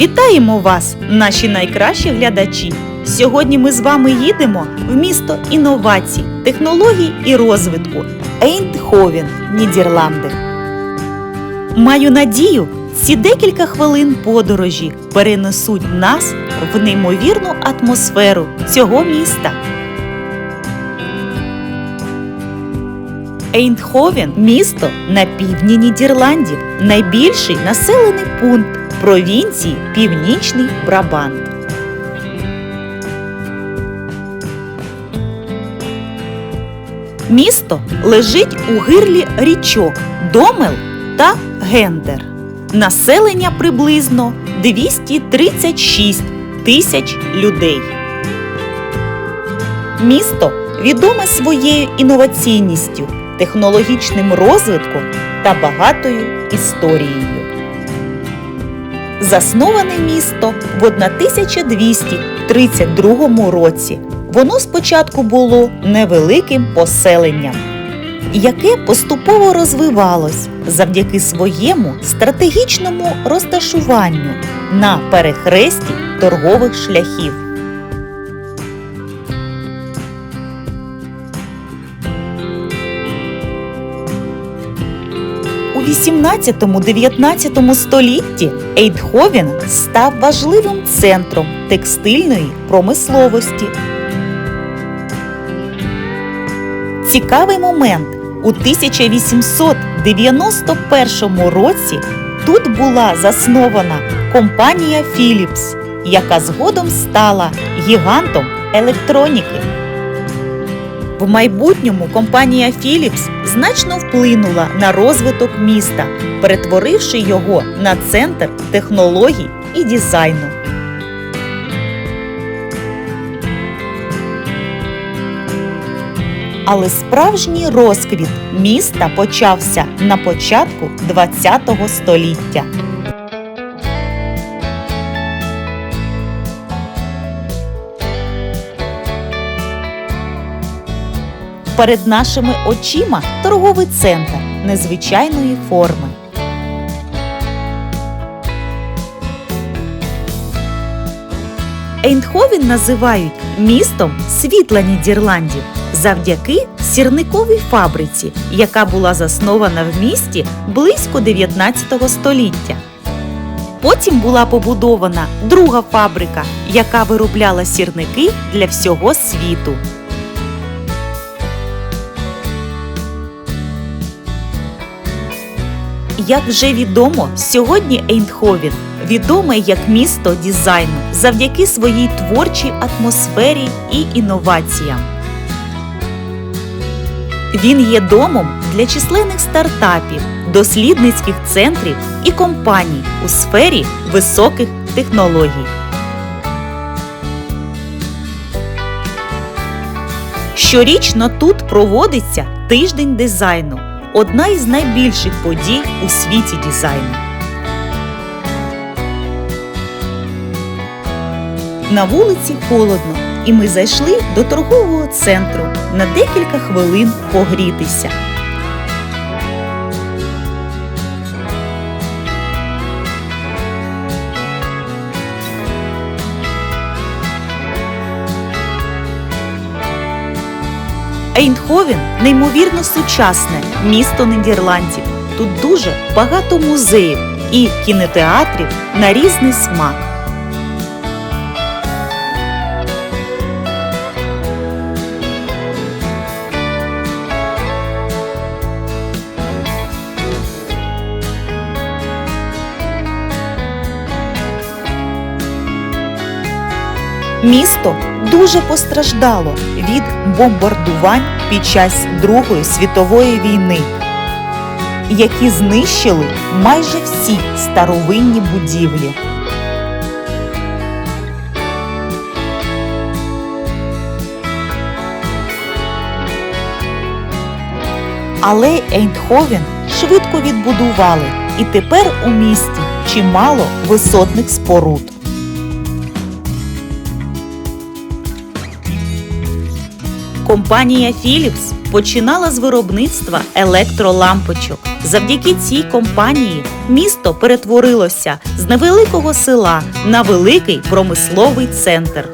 Вітаємо вас, наші найкращі глядачі! Сьогодні ми з вами їдемо в місто інновацій, технологій і розвитку Ейндховен, Нідерланди. Маю надію, ці декілька хвилин подорожі перенесуть нас в неймовірну атмосферу цього міста. Ейндховен – місто на півдні Нідерландів, найбільший населений пункт провінції Північний Брабант. Місто лежить у гирлі річок Домел та Гендер. Населення приблизно 236 тисяч людей. Місто відоме своєю інноваційністю, технологічним розвитком та багатою історією. Засноване місто в 1232 році. Воно спочатку було невеликим поселенням, яке поступово розвивалось завдяки своєму стратегічному розташуванню на перехресті торгових шляхів. У 18-19 столітті Ейдховен став важливим центром текстильної промисловості. Цікавий момент. У 1891 році тут була заснована компанія Philips, яка згодом стала гігантом електроніки. В майбутньому компанія Philips значно вплинула на розвиток міста, перетворивши його на центр технологій і дизайну. Але справжній розквіт міста почався на початку ХХ століття. Перед нашими очима торговий центр незвичайної форми. Ейндховен називають містом світла Нідерландів завдяки сірниковій фабриці, яка була заснована в місті близько 19 століття. Потім була побудована друга фабрика, яка виробляла сірники для всього світу. Як вже відомо, сьогодні Ейндховен відоме як місто дизайну завдяки своїй творчій атмосфері і інноваціям. Він є домом для численних стартапів, дослідницьких центрів і компаній у сфері високих технологій. Щорічно тут проводиться тиждень дизайну одна із найбільших подій у світі дизайну. На вулиці холодно, і ми зайшли до торгового центру на декілька хвилин погрітися. Ейндховен неймовірно сучасне місто Нідерландів. Тут дуже багато музеїв і кінотеатрів на різний смак. Місто дуже постраждало від бомбардувань під час Другої світової війни, які знищили майже всі старовинні будівлі. Але Ейндховен швидко відбудували, і тепер у місті чимало висотних споруд. Компанія Philips починала з виробництва електролампочок. Завдяки цій компанії місто перетворилося з невеликого села на великий промисловий центр.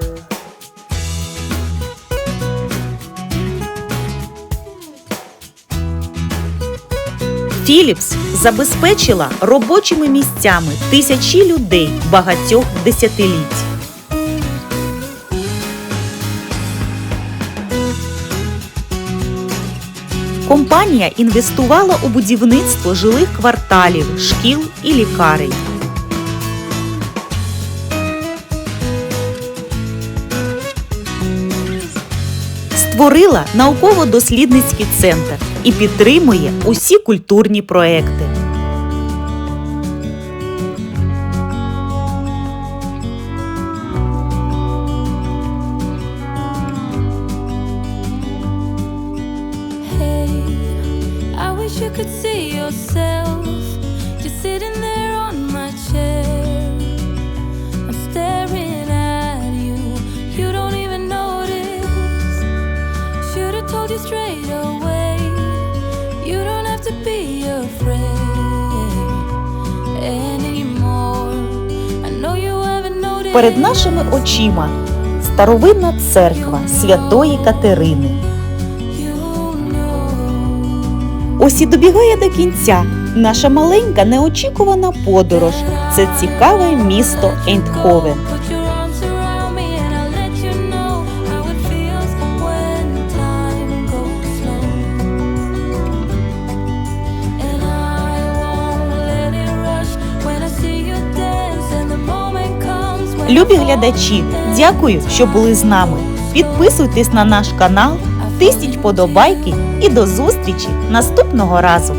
Philips забезпечила робочими місцями тисячі людей багатьох десятиліть. Компанія інвестувала у будівництво жилих кварталів, шкіл і лікарень. Створила науково-дослідницький центр і підтримує усі культурні проекти. Wish you could see yourself just sitting there on my chair. I'm staring at you, you don't even notice. Should've told you straight away. You don't have to be afraid anymore. I know you haven't noticed. Перед нашими очима старовинна церква Святої Катерини. Ось і добігає до кінця наша маленька неочікувана подорож. Це цікаве місто Ейндховен. Любі глядачі, дякую, що були з нами. Підписуйтесь на наш канал, тисніть подобайки і до зустрічі наступного разу.